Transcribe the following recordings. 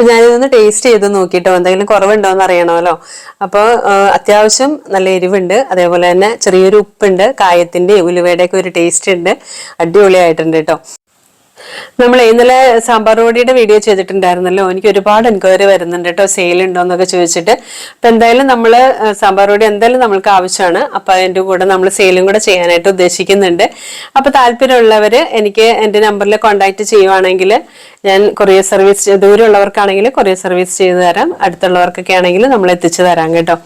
അപ്പൊ ഞാനിതൊന്ന് ടേസ്റ്റ് ചെയ്ത് നോക്കിയിട്ടോ എന്തെങ്കിലും കുറവുണ്ടോ എന്ന് അറിയണമല്ലോ അപ്പോൾ അത്യാവശ്യം നല്ല എരിവുണ്ട്. അതേപോലെ തന്നെ ചെറിയൊരു ഉപ്പുണ്ട്. കായത്തിന്റെ ഉലുവയുടെ ഒക്കെ ഒരു ടേസ്റ്റ് ഉണ്ട്. അടിപൊളിയായിട്ടുണ്ട് കേട്ടോ നമ്മൾ ഇന്നലെ സാമ്പാർ പൊടിയുടെ വീഡിയോ ചെയ്തിട്ടുണ്ടായിരുന്നല്ലോ. എനിക്ക് ഒരുപാട് എൻക്വയറി വരുന്നുണ്ട് കേട്ടോ. സെയിൽ ഉണ്ടോ എന്നൊക്കെ ചോദിച്ചിട്ട്. അപ്പൊ എന്തായാലും നമ്മൾ സാമ്പാർ പൊടി എന്തായാലും നമ്മൾക്ക് ആവശ്യമാണ്. അപ്പൊ അതിന്റെ കൂടെ നമ്മൾ സെയിലും കൂടെ ചെയ്യാനായിട്ട് ഉദ്ദേശിക്കുന്നുണ്ട്. അപ്പൊ താല്പര്യമുള്ളവർ എനിക്ക് എന്റെ നമ്പറിൽ കോൺടാക്ട് ചെയ്യുവാണെങ്കിൽ ഞാൻ കൊറിയർ സർവീസ് ദൂരമുള്ളവർക്കാണെങ്കിൽ കൊറിയർ സർവീസ് ചെയ്തു തരാം. അടുത്തുള്ളവർക്കൊക്കെ ആണെങ്കിൽ നമ്മൾ എത്തിച്ചു തരാം കേട്ടോ.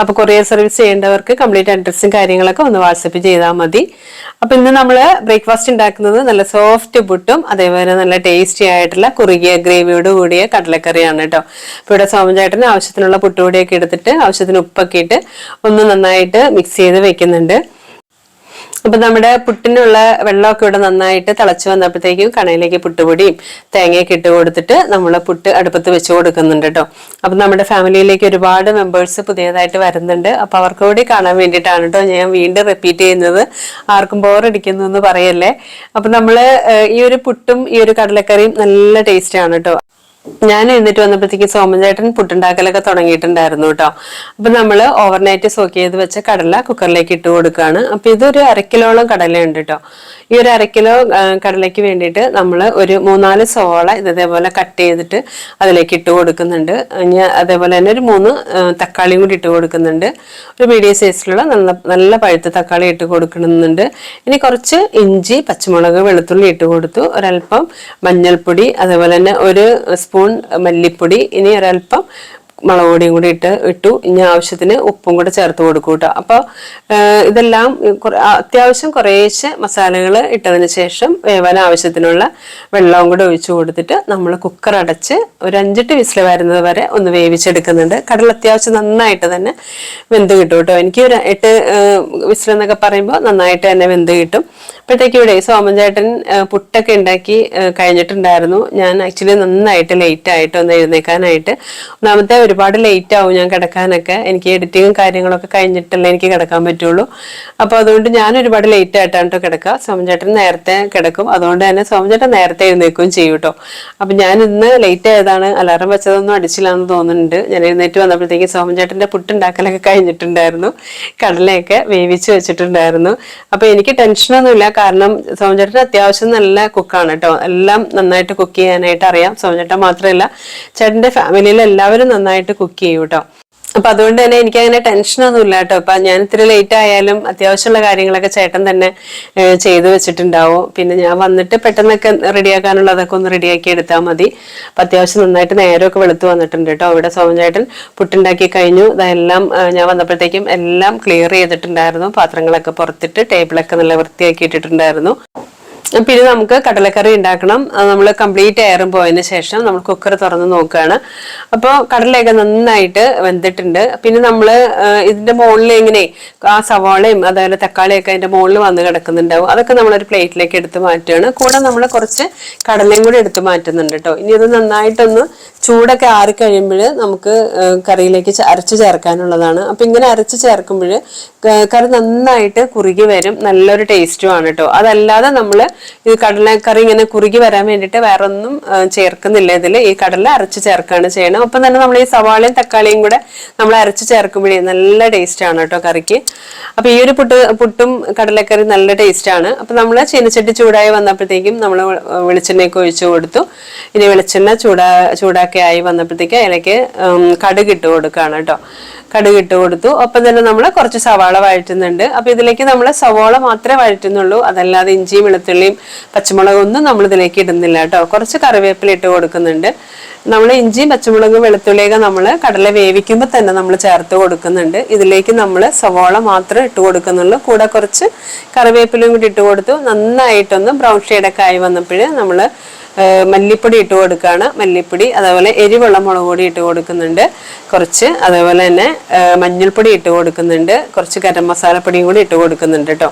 അപ്പൊ കൊറിയർ സർവീസ് ചെയ്യേണ്ടവർക്ക് കംപ്ലീറ്റ് അഡ്രസ്സും കാര്യങ്ങളൊക്കെ ഒന്ന് വാട്സപ്പ് ചെയ്താൽ മതി. അപ്പൊ ഇന്ന് നമ്മൾ ബ്രേക്ക്ഫാസ്റ്റ് ഉണ്ടാക്കുന്നത് നല്ല സോഫ്റ്റ് പുട്ടും അതേപോലെ നല്ല ടേസ്റ്റി ആയിട്ടുള്ള കുറുകിയ ഗ്രേവിയോട് കൂടിയ കടലക്കറിയാണ് കേട്ടോ. അപ്പൊ ഇവിടെ സോമചേട്ടന് ആവശ്യത്തിനുള്ള പുട്ടുപൊടിയൊക്കെ എടുത്തിട്ട് ആവശ്യത്തിന് ഉപ്പൊക്കെ ഇട്ട് ഒന്ന് നന്നായിട്ട് മിക്സ് ചെയ്ത് വെക്കുന്നുണ്ട്. അപ്പൊ നമ്മുടെ പുട്ടിനുള്ള വെള്ളമൊക്കെ ഇവിടെ നന്നായിട്ട് തിളച്ചു വന്നപ്പോഴത്തേക്കും കണയിലേക്ക് പുട്ടുപൊടിയും തേങ്ങയൊക്കെ ഇട്ട് കൊടുത്തിട്ട് നമ്മൾ പുട്ട് അടുപ്പത്ത് വെച്ച് കൊടുക്കുന്നുണ്ട് കേട്ടോ. അപ്പൊ നമ്മുടെ ഫാമിലിയിലേക്ക് ഒരുപാട് മെമ്പേഴ്സ് പുതിയതായിട്ട് വരുന്നുണ്ട്. അപ്പൊ അവർക്ക് കൂടി കാണാൻ വേണ്ടിയിട്ടാണ് കേട്ടോ ഞാൻ വീണ്ടും റിപ്പീറ്റ് ചെയ്യുന്നത്. ആർക്കും ബോറടിക്കുന്നു എന്ന് പറയല്ലേ. അപ്പൊ നമ്മൾ ഈ ഒരു പുട്ടും ഈ ഒരു കടലക്കറിയും നല്ല ടേസ്റ്റ് ആണ് കേട്ടോ. ഞാൻ എഴുന്നേറ്റ് വന്നപ്പോഴത്തേക്ക് സോമൻചേട്ടൻ പുട്ടുണ്ടാക്കലൊക്കെ തുടങ്ങിയിട്ടുണ്ടായിരുന്നു കേട്ടോ. അപ്പൊ നമ്മൾ ഓവർനൈറ്റ് സോക്ക് ചെയ്ത് വെച്ച കടല കുക്കറിലേക്ക് ഇട്ട് കൊടുക്കുകയാണ്. അപ്പൊ ഇതൊരു അരക്കിലോളം കടലയുണ്ട് കേട്ടോ. ഈ ഒരു അരക്കിലോ കടലയ്ക്ക് വേണ്ടിയിട്ട് നമ്മൾ ഒരു മൂന്നാൽ സോള ഇത് ഇതേപോലെ കട്ട് ചെയ്തിട്ട് അതിലേക്ക് ഇട്ട് കൊടുക്കുന്നുണ്ട്. ഇനി അതേപോലെ തന്നെ ഒരു മൂന്ന് തക്കാളിയും കൂടി ഇട്ട് കൊടുക്കുന്നുണ്ട്. ഒരു മീഡിയം സൈസിലുള്ള നല്ല നല്ല പഴുത്ത തക്കാളി ഇട്ട് കൊടുക്കുന്നുണ്ട്. ഇനി കുറച്ച് ഇഞ്ചി പച്ചമുളക് വെളുത്തുള്ളി ഇട്ട് കൊടുത്തു. ഒരല്പം മഞ്ഞൾപ്പൊടി അതേപോലെ തന്നെ ഒരു സ്പൂൺ മല്ലിപ്പൊടി ഇനി ഒരല്പം മുളക് പൊടിയും കൂടി ഇട്ട് ഇട്ടു. ഇനി ആവശ്യത്തിന് ഉപ്പും കൂടെ ചേർത്ത് കൊടുക്കും കേട്ടോ അപ്പോൾ ഇതെല്ലാം അത്യാവശ്യം കുറേശ്ശെ മസാലകൾ ഇട്ടതിന് ശേഷം വേവാൻ ആവശ്യത്തിനുള്ള വെള്ളവും കൂടെ ഒഴിച്ചു കൊടുത്തിട്ട് നമ്മൾ കുക്കർ അടച്ച് ഒരു അഞ്ചെട്ട് വിസിൽ വരുന്നത് വരെ ഒന്ന് വേവിച്ചെടുക്കുന്നുണ്ട്. കടൽ അത്യാവശ്യം നന്നായിട്ട് തന്നെ വെന്ത് കിട്ടും കേട്ടോ എനിക്ക് ഒരു എട്ട് വിസിലെന്നൊക്കെ പറയുമ്പോൾ നന്നായിട്ട് തന്നെ വെന്ത് കിട്ടും. അപ്പോഴത്തേക്ക് ഇവിടെ സോമൻ ചേട്ടൻ പുട്ടൊക്കെ ഉണ്ടാക്കി കഴിഞ്ഞിട്ടുണ്ടായിരുന്നു. ഞാൻ ആക്ച്വലി നന്നായിട്ട് ലേറ്റ് ആയിട്ട് ഒന്ന് എഴുന്നേക്കാനായിട്ട്. ഒന്നാമത്തെ ഒരുപാട് ലേറ്റ് ആവും ഞാൻ കിടക്കാനൊക്കെ. എനിക്ക് എഡിറ്റിങ്ങും കാര്യങ്ങളൊക്കെ കഴിഞ്ഞിട്ടല്ലേ എനിക്ക് കിടക്കാൻ പറ്റുള്ളൂ. അപ്പോൾ അതുകൊണ്ട് ഞാൻ ഒരുപാട് ലേറ്റ് ആയിട്ടാണ് കേട്ടോ കിടക്കുക. സോമൻ ചേട്ടൻ നേരത്തെ കിടക്കും. അതുകൊണ്ട് തന്നെ സോമൻ ചേട്ടൻ നേരത്തെ എഴുന്നേക്കുകയും ചെയ്യും കേട്ടോ അപ്പം ഞാൻ ഇന്ന് ലേറ്റ് ആയതാണ്. അലാറം വെച്ചതൊന്നും അടിച്ചില്ലാന്ന് തോന്നുന്നുണ്ട്. ഞാൻ എഴുന്നേറ്റ് വന്നപ്പോഴത്തേക്ക് സോമൻ ചേട്ടന്റെ പുട്ടുണ്ടാക്കലൊക്കെ കഴിഞ്ഞിട്ടുണ്ടായിരുന്നു. കടലയൊക്കെ വേവിച്ച് വെച്ചിട്ടുണ്ടായിരുന്നു. അപ്പോൾ എനിക്ക് ടെൻഷനൊന്നുമില്ല കാരണം സോമചേട്ടൻ അത്യാവശ്യം നല്ല കുക്കാണ് കേട്ടോ. എല്ലാം നന്നായിട്ട് കുക്ക് ചെയ്യാനായിട്ട് അറിയാം. സോമചേട്ടൻ മാത്രമല്ല ചേട്ടന്റെ ഫാമിലിയിൽ എല്ലാവരും നന്നായിട്ട് കുക്ക് ചെയ്യും കേട്ടോ. അപ്പൊ അതുകൊണ്ട് തന്നെ എനിക്ക് അങ്ങനെ ടെൻഷനൊന്നും ഇല്ല കേട്ടോ. അപ്പൊ ഞാൻ ഇത്തിരി ലേറ്റ് ആയാലും അത്യാവശ്യമുള്ള കാര്യങ്ങളൊക്കെ ചേട്ടൻ തന്നെ ചെയ്തു വെച്ചിട്ടുണ്ടാവും. പിന്നെ ഞാൻ വന്നിട്ട് പെട്ടെന്നൊക്കെ റെഡിയാക്കാനുള്ളതൊക്കെ ഒന്ന് റെഡിയാക്കി എടുത്താൽ മതി. അപ്പൊ അത്യാവശ്യം നന്നായിട്ട് നേരമൊക്കെ വെളുത്ത് വന്നിട്ടുണ്ട് കേട്ടോ. അവിടെ സോമൻ ചേട്ടൻ പുട്ടുണ്ടാക്കി കഴിഞ്ഞു. ഇതെല്ലാം ഞാൻ വന്നപ്പോഴത്തേക്കും എല്ലാം ക്ലിയർ ചെയ്തിട്ടുണ്ടായിരുന്നു. പാത്രങ്ങളൊക്കെ പുറത്തിട്ട് ടേബിളൊക്കെ നല്ല വൃത്തിയാക്കി ഇട്ടിട്ടുണ്ടായിരുന്നു. പിന്നെ നമുക്ക് കടലക്കറി ഉണ്ടാക്കണം. നമ്മൾ കംപ്ലീറ്റ് എയറും പോയതിന് ശേഷം നമ്മൾ കുക്കർ തുറന്ന് നോക്കുകയാണ് അപ്പോൾ കടലയൊക്കെ നന്നായിട്ട് വെന്തിട്ടുണ്ട്. പിന്നെ നമ്മൾ ഇതിന്റെ മുകളിൽ ഇങ്ങനെ ആ സവാളയും അതുപോലെ തക്കാളിയൊക്കെ അതിന്റെ മുകളിൽ വന്ന് കിടക്കുന്നുണ്ടാവും. അതൊക്കെ നമ്മളൊരു പ്ലേറ്റിലേക്ക് എടുത്ത് മാറ്റുകയാണ് കൂടെ നമ്മൾ കുറച്ച് കടലയും കൂടി എടുത്ത് മാറ്റുന്നുണ്ട് കേട്ടോ ഇനി ഇത് നന്നായിട്ടൊന്ന് ചൂടൊക്കെ ആറി കഴിയുമ്പോൾ നമുക്ക് കറിയിലേക്ക് അരച്ച് ചേർക്കാനുള്ളതാണ്. അപ്പം ഇങ്ങനെ അരച്ച് ചേർക്കുമ്പോൾ കറി നന്നായിട്ട് കുറുകി വരും. നല്ലൊരു ടേസ്റ്റുമാണ് കേട്ടോ അതല്ലാതെ നമ്മൾ ഈ കടലക്കറി ഇങ്ങനെ കുറുകി വരാൻ വേണ്ടിയിട്ട് വേറെ ഒന്നും ചേർക്കുന്നില്ല ഇതിൽ ഈ കടല അരച്ച് ചേർക്കുകയാണ് ചെയ്യണം ഒപ്പം തന്നെ നമ്മൾ ഈ സവാളയും തക്കാളിയും കൂടെ നമ്മൾ അരച്ച് ചേർക്കുമ്പോഴേ നല്ല ടേസ്റ്റ് ആണ് കേട്ടോ കറിക്ക്. അപ്പം ഈ ഒരു പുട്ട് പുട്ടും കടലക്കറി നല്ല ടേസ്റ്റ് ആണ് അപ്പം നമ്മൾ ചീനച്ചട്ടി ചൂടായി വന്നപ്പോഴത്തേക്കും നമ്മൾ വെളിച്ചെണ്ണയൊക്കെ ഒഴിച്ചു കൊടുത്തു. ഇനി വെളിച്ചെണ്ണ ചൂടാ ചൂടാക്കി ആയി വന്നപ്പോഴത്തേക്ക് അതിലേക്ക് കടുക് ഇട്ട് കൊടുക്കുകയാണ് കേട്ടോ. കടുക് ഇട്ട് കൊടുത്തു. ഒപ്പം തന്നെ നമ്മൾ കുറച്ച് സവാള വഴറ്റുന്നുണ്ട്. അപ്പം ഇതിലേക്ക് നമ്മൾ സവാള മാത്രമേ വഴറ്റുന്നുള്ളൂ. അതല്ലാതെ ഇഞ്ചിയും വെളുത്തുള്ളിയും പച്ചമുളകും ഒന്നും നമ്മൾ ഇതിലേക്ക് ഇടുന്നില്ല കേട്ടോ. കുറച്ച് കറിവേപ്പില ഇട്ട് കൊടുക്കുന്നുണ്ട്. നമ്മൾ ഇഞ്ചിയും പച്ചമുളകും വെളുത്തുള്ളിയൊക്കെ നമ്മൾ കടല വേവിക്കുമ്പോൾ തന്നെ നമ്മൾ ചേർത്ത് കൊടുക്കുന്നുണ്ട്. ഇതിലേക്ക് നമ്മൾ സവോള മാത്രം ഇട്ട് കൊടുക്കുന്നുള്ളൂ. കൂടെ കുറച്ച് കറിവേപ്പിലയും കൂടി ഇട്ട് കൊടുത്തു. നന്നായിട്ടൊന്ന് ബ്രൗൺ ഷെയ്ഡൊക്കെ ആയി വന്നപ്പോൾ നമ്മൾ മല്ലിപ്പൊടി ഇട്ട് കൊടുക്കുകയാണ്. മല്ലിപ്പൊടി അതേപോലെ എരിവുള്ള മുളക് പൊടി ഇട്ട് കൊടുക്കുന്നുണ്ട്. കുറച്ച് അതേപോലെ തന്നെ മഞ്ഞൾപ്പൊടി ഇട്ട് കൊടുക്കുന്നുണ്ട്. കുറച്ച് ഗരം മസാലപ്പൊടിയും കൂടി ഇട്ട് കൊടുക്കുന്നുണ്ട് കേട്ടോ.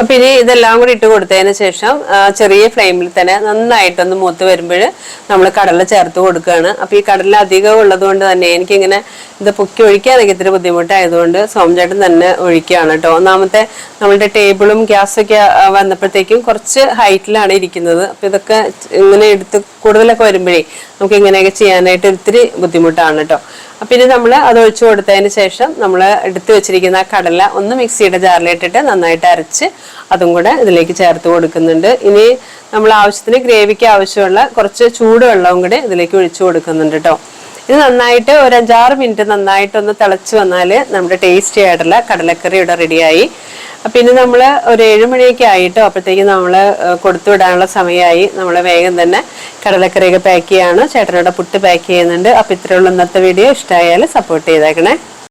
അപ്പൊ ഇനി ഇതെല്ലാം കൂടി ഇട്ട് കൊടുത്തതിന് ശേഷം ചെറിയ ഫ്ലെയിമിൽ തന്നെ നന്നായിട്ടൊന്ന് മൂത്ത് വരുമ്പോൾ നമ്മൾ കടല ചേർത്ത് കൊടുക്കുകയാണ്. അപ്പൊ ഈ കടല അധികം ഉള്ളത് കൊണ്ട് തന്നെ എനിക്കിങ്ങനെ ഇത് പൊക്കി ഒഴിക്കാനൊക്കെ ഇത്തിരി ബുദ്ധിമുട്ടായതുകൊണ്ട് സോംചേട്ടൻ തന്നെ ഒഴിക്കുകയാണ് കേട്ടോ. ഒന്നാമത്തെ നമ്മളുടെ ടേബിളും ഗ്യാസൊക്കെ വന്നപ്പോഴത്തേക്കും കുറച്ച് ഹൈറ്റിലാണ് ഇരിക്കുന്നത്. അപ്പൊ ഇതൊക്കെ ഇങ്ങനെ എടുത്ത് കൂടുതലൊക്കെ വരുമ്പോഴേ നമുക്ക് ഇങ്ങനെയൊക്കെ ചെയ്യാനായിട്ട് ഒത്തിരി ബുദ്ധിമുട്ടാണ് കേട്ടോ. ഇനി നമ്മൾ അത് ഒഴിച്ചു കൊടുത്തതിന് ശേഷം നമ്മൾ എടുത്തു വെച്ചിരിക്കുന്ന കടല ഒന്ന് മിക്സിയുടെ ജാറിലിട്ടിട്ട് നന്നായിട്ട് അരച്ച് അതും കൂടെ ഇതിലേക്ക് ചേർത്ത് കൊടുക്കുന്നുണ്ട്. ഇനി നമ്മൾ ആവശ്യത്തിന് ഗ്രേവിക്ക് ആവശ്യമുള്ള കുറച്ച് ചൂടുവെള്ളവും കൂടി ഇതിലേക്ക് ഒഴിച്ചു കൊടുക്കുന്നുണ്ട് കേട്ടോ ഇത് നന്നായിട്ട് ഒരു അഞ്ചാറ് മിനിറ്റ് നന്നായിട്ട് ഒന്ന് തിളച്ച് വന്നാൽ നമ്മുടെ ടേസ്റ്റി ആയിട്ടുള്ള കടലക്കറി ഇവിടെ റെഡിയായി പിന്നെ നമ്മൾ ഒരു ഏഴുമണിയൊക്കെ ആയിട്ടോ അപ്പോഴത്തേക്കും നമ്മൾ കൊടുത്തു വിടാനുള്ള സമയമായി. നമ്മൾ വേഗം തന്നെ കടലക്കറിയൊക്കെ പാക്ക് ചെയ്യാണ്. ചേട്ടനോടെ പുട്ട് പാക്ക് ചെയ്യുന്നുണ്ട്. അപ്പോൾ ഇത്രയുള്ള ഇന്നത്തെ വീഡിയോ ഇഷ്ടമായാൽ സപ്പോർട്ട് ചെയ്തേക്കണേ.